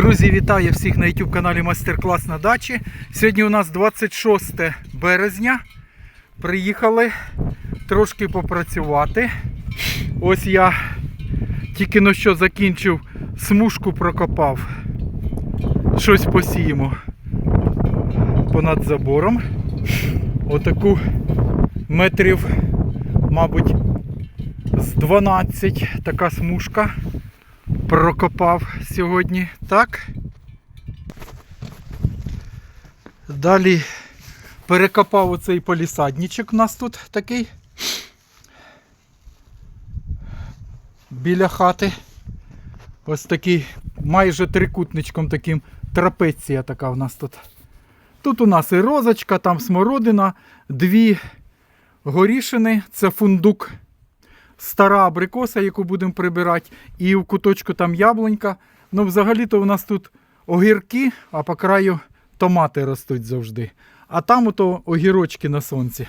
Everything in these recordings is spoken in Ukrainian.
Друзі, вітаю всіх на YouTube каналі Майстер-клас на дачі. Сьогодні у нас 26 березня. Приїхали трошки попрацювати. Ось я тільки но що закінчив, смужку прокопав. Щось посіємо понад забором. Отаку метрів, мабуть, з 12 така смужка прокопав сьогодні. Так. Далі перекопав оцей полісадничок у нас тут такий. Біля хати. Ось такий майже трикутничком таким трапеція така у нас тут. Тут у нас і розочка, там смородина, дві горішини, це фундук стара абрикоса, яку будемо прибирати, і в куточку там яблунька. Ну, взагалі-то у нас тут огірки, а по краю томати ростуть завжди. А там ото огірочки на сонці.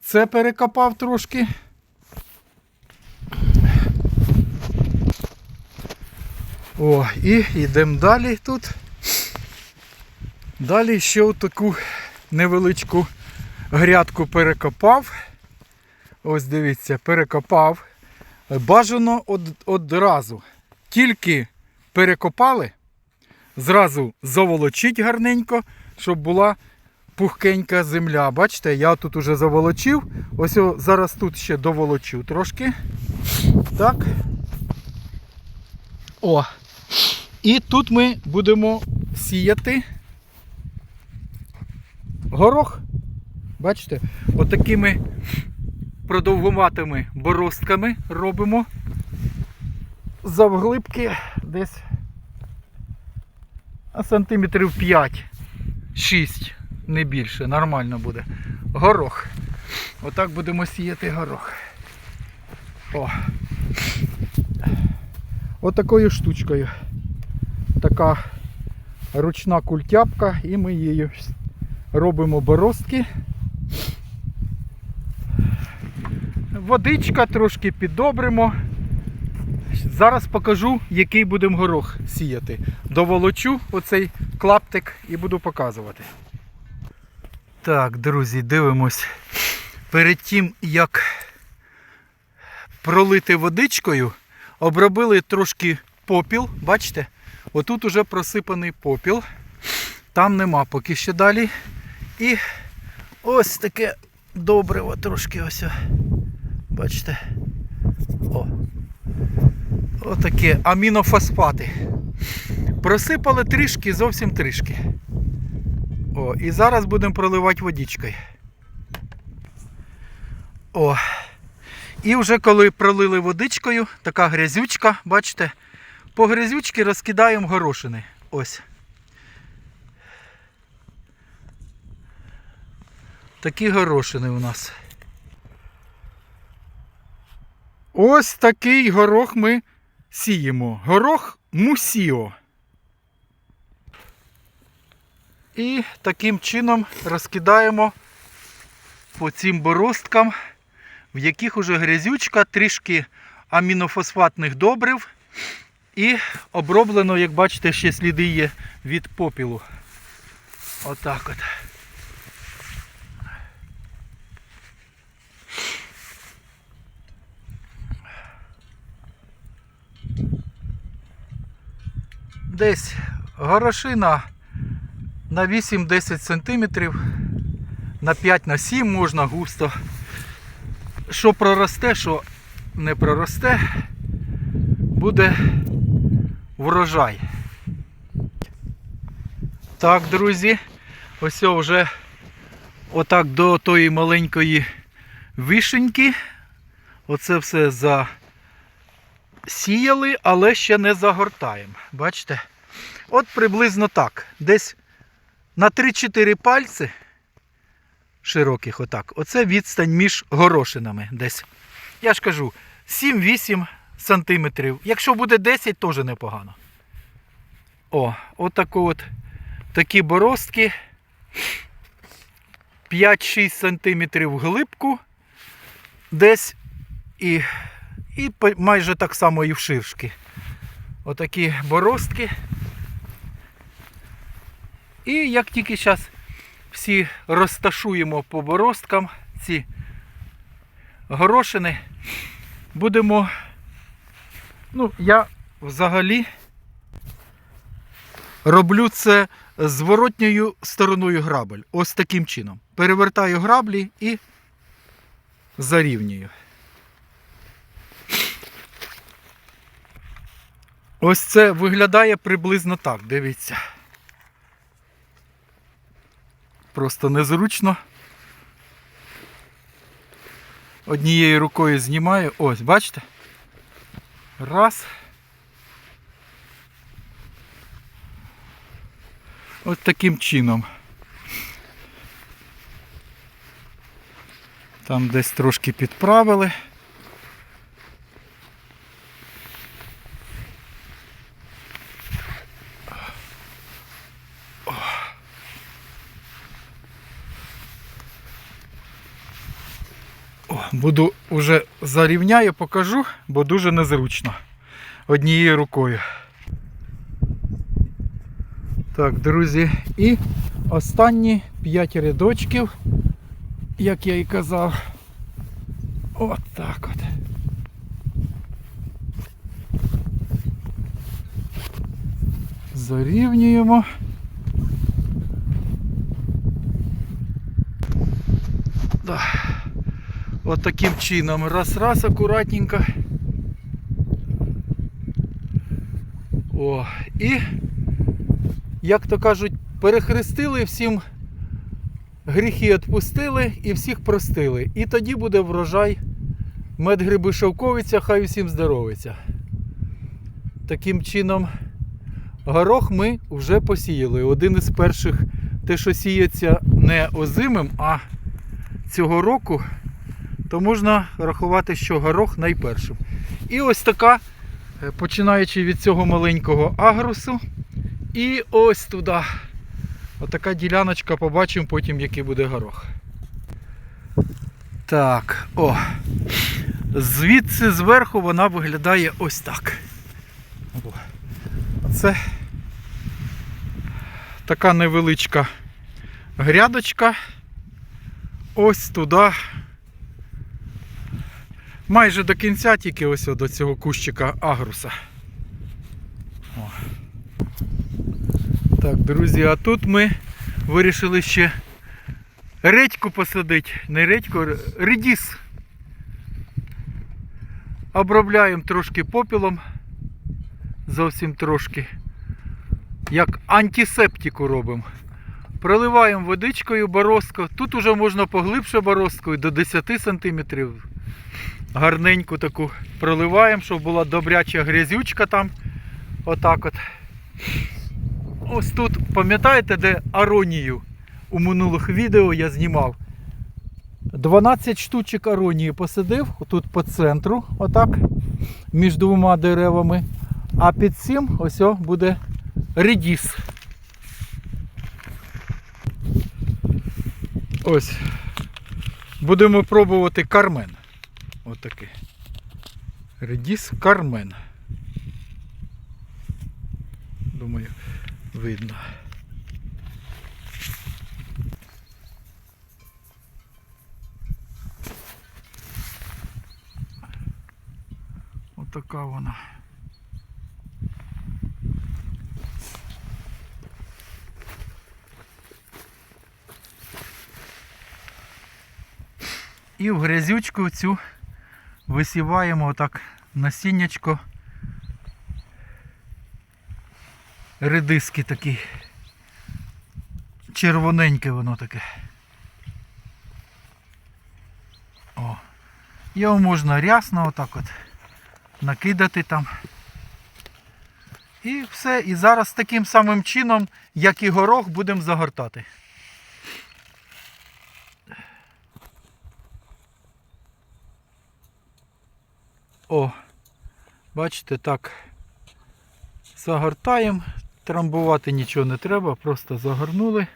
Це перекопав трошки. О, і йдемо далі тут. Далі ще таку невеличку грядку перекопав. Ось дивіться, перекопав. Бажано од, одразу. Тільки перекопали, зразу заволочить гарненько, щоб була пухкенька земля. Бачите, я тут уже заволочив. Ось зараз тут ще доволочу трошки. Так. О. І тут ми будемо сіяти горох. Бачите? Отакими продовгуватими боростками робимо завглибки десь сантиметрів 5-6, не більше, нормально буде. Горох. Отак будемо сіяти горох. О. Отакою штучкою. Така ручна культяпка і ми її робимо боростки. Водичка трошки піддобримо. Зараз покажу, який будемо горох сіяти. Доволочу оцей клаптик і буду показувати. Так, друзі, дивимось. Перед тим, як пролити водичкою, обробили трошки попіл. Бачите? Отут уже просипаний попіл. Там нема поки що далі. І ось таке добриво трошки ось. Бачите? О. Отаке амінофосфати. Просипали трішки, зовсім трішки. О, і зараз будемо проливати водичкою. О. І вже коли пролили водичкою, така грязючка, бачите, по грязючці розкидаємо горошини. Ось. Такі горошини у нас. Ось такий горох ми сіємо. Горох мусіо. І таким чином розкидаємо по цим боросткам, в яких уже грязючка, трішки амінофосфатних добрив. І оброблено, як бачите, ще сліди є від попілу. Отак от. Десь горошина на 8-10 см, на 5 на 7 можна густо. Що проросте, що не проросте, буде врожай. Так, друзі, ось вже отак до тої маленької вишеньки. Оце все засіяли, але ще не загортаємо. Бачите? От приблизно так. Десь на 3-4 пальці широких отак. Оце відстань між горошинами десь. Я ж кажу, 7-8 сантиметрів. Якщо буде 10, теж непогано. О, отако от такі боростки. 5-6 сантиметрів глибку. Десь і, і майже так само і вширшки. Отакі боростки. І як тільки зараз всі розташуємо по боросткам ці горошини, будемо. Ну, я взагалі роблю це зворотньою стороною грабель. Ось таким чином. Перевертаю граблі і зарівнюю. Ось це виглядає приблизно так, дивіться. Просто незручно. Однією рукою знімаю. Ось, бачите? Раз. Ось таким чином. Там десь трошки підправили. О, буду вже зарівняю, покажу, бо дуже незручно. Однією рукою. Так, друзі, і останні 5 рядочків, як я і казав. От так от. Зарівнюємо. Да. От таким чином. Раз-раз акуратненько. О, і, як то кажуть, перехрестили всім гріхи відпустили і всіх простили. І тоді буде врожай медгриби шовковиця, хай усім здоровиться. Таким чином, горох ми вже посіяли. Один із перших, те, що сіється не озимим, а цього року, то можна рахувати, що горох найпершим. І ось така, е, починаючи від цього маленького агрусу, і ось туди. Отака діляночка, побачимо потім, який буде горох. Так, о. Звідси зверху вона виглядає ось так. Це така невеличка грядочка. Ось туди. Майже до кінця тільки ось до цього кущика агруса. О. Так, друзі, а тут ми вирішили ще редьку посадити. Не редьку, редіс. Обробляємо трошки попілом. Зовсім трошки. Як антисептику робимо. Проливаємо водичкою борозку. Тут уже можна поглибше борозкою до 10 см. Гарненьку таку проливаємо, щоб була добряча грязючка там. Отак от. Ось тут, пам'ятаєте, де аронію у минулих відео я знімав? 12 штучок аронії посадив, тут по центру, отак, між двома деревами. А під цим ось буде редіс. Ось. Будемо пробувати кармен. Отакий. Редіс кармен. Думаю, видно. Отака вона. І в грязючку цю висіваємо отак насіннячко. Редиски такі. Червоненьке воно таке. О. Його можна рясно отак от накидати там. І все. І зараз таким самим чином, як і горох, будемо загортати. О, бачите, так. Загортаємо. Трамбувати нічого не треба, просто загорнули.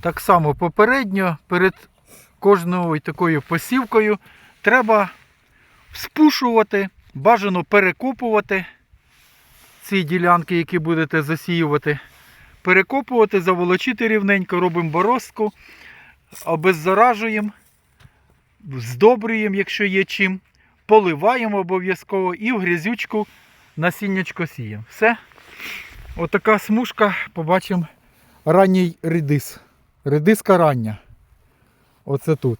Так само попередньо, перед кожною такою посівкою треба спушувати, бажано перекопувати ці ділянки, які будете засіювати, перекопувати, заволочити рівненько, робимо борозку, обеззаражуємо, здобрюємо, якщо є чим, поливаємо обов'язково і в грязючку насіннячко сіємо. Все. Отака смужка, побачимо ранній редис. Редиска рання. Оце тут.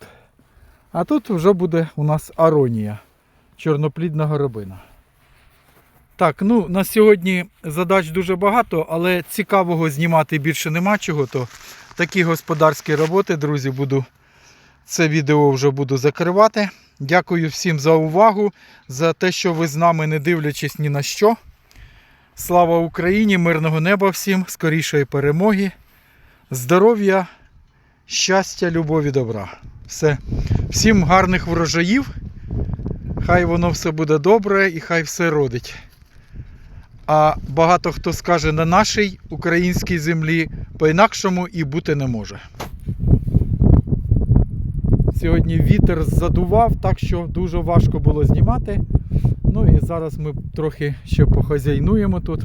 А тут вже буде у нас аронія, чорноплідна горобина. Так, ну на сьогодні задач дуже багато, але цікавого знімати більше нема чого. То такі господарські роботи, друзі, буду це відео вже буду закривати. Дякую всім за увагу, за те, що ви з нами не дивлячись ні на що. Слава Україні, мирного неба всім, скорішої перемоги, здоров'я, щастя, любові, добра. Все. Всім гарних врожаїв. Хай воно все буде добре і хай все родить. А багато хто скаже на нашій українській землі по-інакшому і бути не може. Сьогодні вітер задував, так що дуже важко було знімати. Ну і зараз ми трохи ще похазяйнуємо тут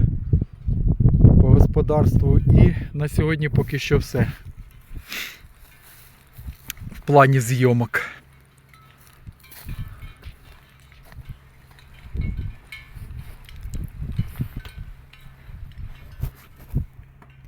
по господарству. І на сьогодні поки що все в плані зйомок.